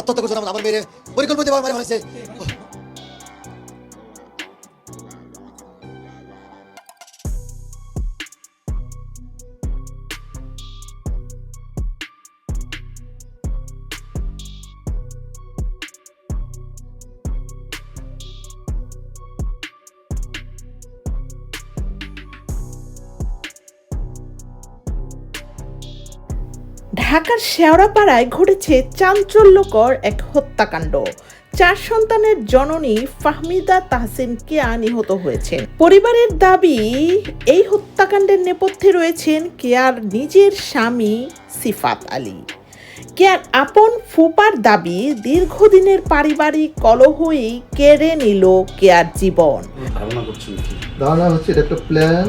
আত্মহত্যা করছেন আমার মেয়ের পরিকল্পিত মারা ফেলেছে ঢাকার শেওড়াপাড়ায় ঘটেছে চাঞ্চল্যকর এক হত্যাকাণ্ড। চার সন্তানের জননী ফাহমিদা তাহসিন কেয়া নিহত হয়েছেন পরিবারের দাবি এই হত্যাকাণ্ডের নেপথ্যে রয়েছেন কেয়ার নিজের স্বামী সিফাত আলী। কেয়ার আপন ফুপার দাবি দীর্ঘদিনের পারিবারিক কলহই কেড়ে নিল কেয়ার জীবন। ধারণা হচ্ছে এটা একটা প্ল্যান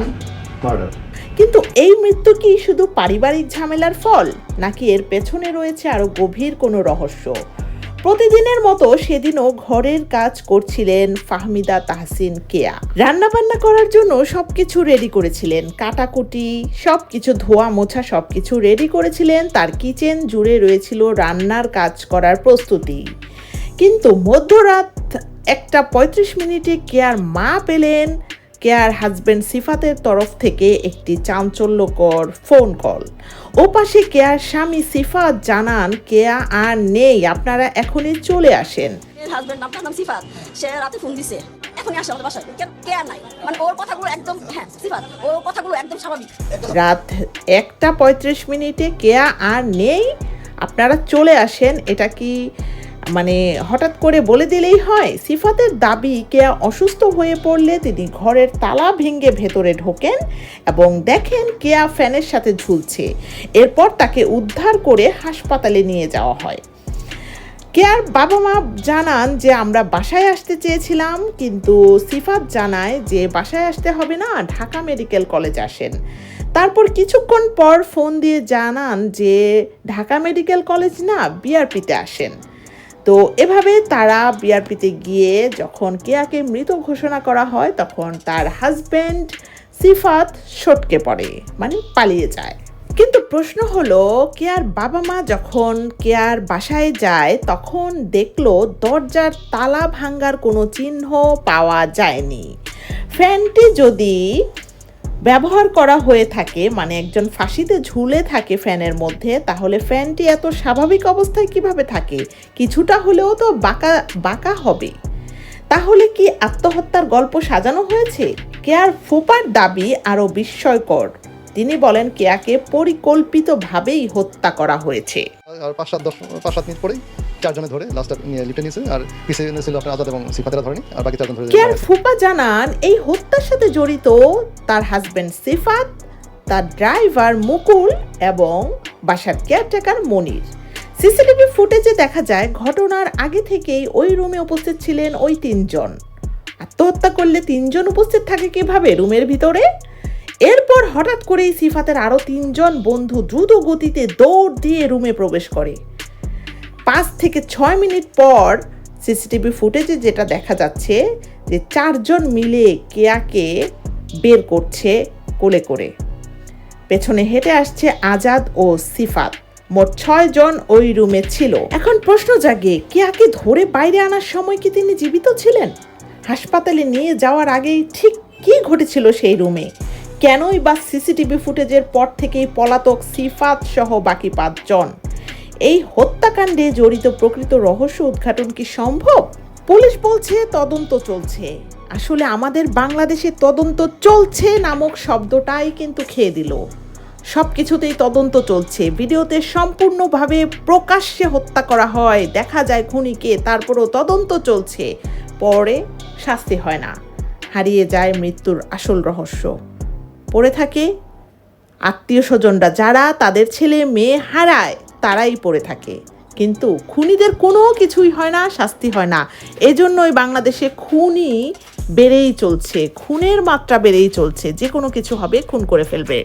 মার্ডার কিন্তু এই মৃত্যু কি শুধু পারিবারিক ঝামেলার ফল, নাকি এর পেছনে রয়েছে আরও গভীর কোনো রহস্য? প্রতিদিনের মতো সেদিনও ঘরের কাজ করছিলেন ফাহমিদা তাহসিন কেয়া। রান্না বান্না করার জন্য সবকিছু রেডি করেছিলেন। কাটাকুটি, সবকিছু ধোয়া মোছা সবকিছু রেডি করেছিলেন। তার কিচেন জুড়ে রয়েছিল রান্নার কাজ করার প্রস্তুতি। কিন্তু মধ্যরাত একটা পঁয়ত্রিশ মিনিটে কেয়ার মা পেলেন কেয়ার হাজবেন্ড সিফাতের তরফ থেকে একটি চাঞ্চল্যকর ফোন কল। ও পাশে কেয়ার স্বামী সিফাত জানান কেয়া আর নেই আপনারা এখনই চলে আসেন। নাম সিফাত। সে রাতে ফোন দিছে। মানে ওর কথাগুলো একদম হ্যাঁ রাত একটা পঁয়ত্রিশ মিনিটে কেয়া আর নেই? আপনারা চলে আসেন এটা কি মানে হঠাৎ করে বলে দিলেই হয়, সিফাতের দাবি কেয়া অসুস্থ হয়ে পড়লে তিনি ঘরের তালা ভেঙে ভেতরে ঢোকেন এবং দেখেন কেয়া ফ্যানের সাথে ঝুলছে। এরপর তাকে উদ্ধার করে হাসপাতালে নিয়ে যাওয়া হয়। কেয়ার বাবা মা জানান যে, আমরা বাসায় আসতে চেয়েছিলাম, কিন্তু সিফাত জানায় যে, বাসায় আসতে হবে না, ঢাকা মেডিকেল কলেজ আসেন। তারপর কিছুক্ষণ পর ফোন দিয়ে জানান যে, ঢাকা মেডিকেল কলেজ না, বিআরপিতে আসেন। তো এভাবে তারা বিআরপিতে গিয়ে যখন কেয়াকে মৃত ঘোষণা করা হয়, তখন তার হাজব্যান্ড সিফাত সটকে পড়ে মানে পালিয়ে যায়। কিন্তু প্রশ্ন হলো, কেয়ার বাবা মা যখন কেয়ার বাসায় যায়, তখন দেখল দরজার তালা ভাঙ্গার কোনো চিহ্ন পাওয়া যায়নি। ফ্যানটি যদি ব্যবহার করা হয়ে থাকে মানে একজন ফাঁসিতে ঝুলে থাকে ফ্যানের মধ্যে, তাহলে ফ্যানটি এত স্বাভাবিক অবস্থায় কীভাবে থাকে? কিছুটা হলেও তো বাঁকা বাঁকা হবে। তাহলে কি আত্মহত্যার গল্প সাজানো হয়েছে? কেয়ার ফুপার দাবি আরও বিস্ময়কর। তিনি বলেন কেয়াকে পরিকল্পিতভাবেই হত্যা করা হয়েছে। আর পাঁচ সাত দশ পাঁচ সাত মিনিট পরেই চারজনে ধরে লাস্টটা নিয়ে লিফটে নিয়েছে। আর পিছিয়ে ছিল আপনার আজাদ এবং সিফাতেরা ধরেনি আর বাকি চারজন ধরে কেয়ার ফুপা জানান এই হত্যার সাথে জড়িত তার হাজবেন্ড সিফাত তার ড্রাইভার মুকুল এবং বাসার কেয়ারটেকার মনির। সিসিটিভি ফুটেজে দেখা যায় ঘটনার আগে থেকেই ওই রুমে উপস্থিত ছিলেন ওই তিনজন। আত্মহত্যা করলে তিনজন উপস্থিত থাকে কীভাবে রুমের ভিতরে? এরপর হঠাৎ করেই সিফাতের আরও তিনজন বন্ধু দ্রুত গতিতে দৌড় দিয়ে রুমে প্রবেশ করে। পাঁচ থেকে ছয় মিনিট পর সিসিটিভি ফুটেজে যেটা দেখা যাচ্ছে যে চারজন মিলে কেয়াকে বের করছে কোলে করে। পেছনে হেঁটে আসছে আজাদ ও সিফাত। মোট ছয় জন ওই রুমে ছিল। এখন প্রশ্ন জাগে, কেয়াকে ধরে বাইরে আনার সময় কি তিনি জীবিত ছিলেন? হাসপাতালে নিয়ে যাওয়ার আগেই ঠিক কি ঘটেছিল সেই রুমে? কেনই বা সিসিটিভি ফুটেজের পর থেকেই পলাতক সিফাত সহ বাকি পাঁচজন? এই হত্যাকাণ্ডে জড়িত প্রকৃত রহস্য উদ্ঘাটন কি সম্ভব? পুলিশ বলছে তদন্ত চলছে। আসলে আমাদের বাংলাদেশে তদন্ত চলছে নামক শব্দটাই কিন্তু খেয়ে দিল। সব কিছুতেই তদন্ত চলছে। ভিডিওতে সম্পূর্ণভাবে প্রকাশ্যে হত্যা করা হয়। দেখা যায় খুনিকে, তারপরও তদন্ত চলছে। পরে শাস্তি হয় না। হারিয়ে যায় মৃত্যুর আসল রহস্য। পড়ে থাকে। আত্মীয় স্বজনরা যারা তাদের ছেলে মেয়ে হারায়, তারাই পড়ে থাকে। কিন্তু খুনিদের কোনো কিছুই হয় না, শাস্তি হয় না। এজন্যই বাংলাদেশে খুনি বেড়েই চলছে। খুনের মাত্রা বেড়েই চলছে। যে কোনো কিছু হবে, খুন করে ফেলবে।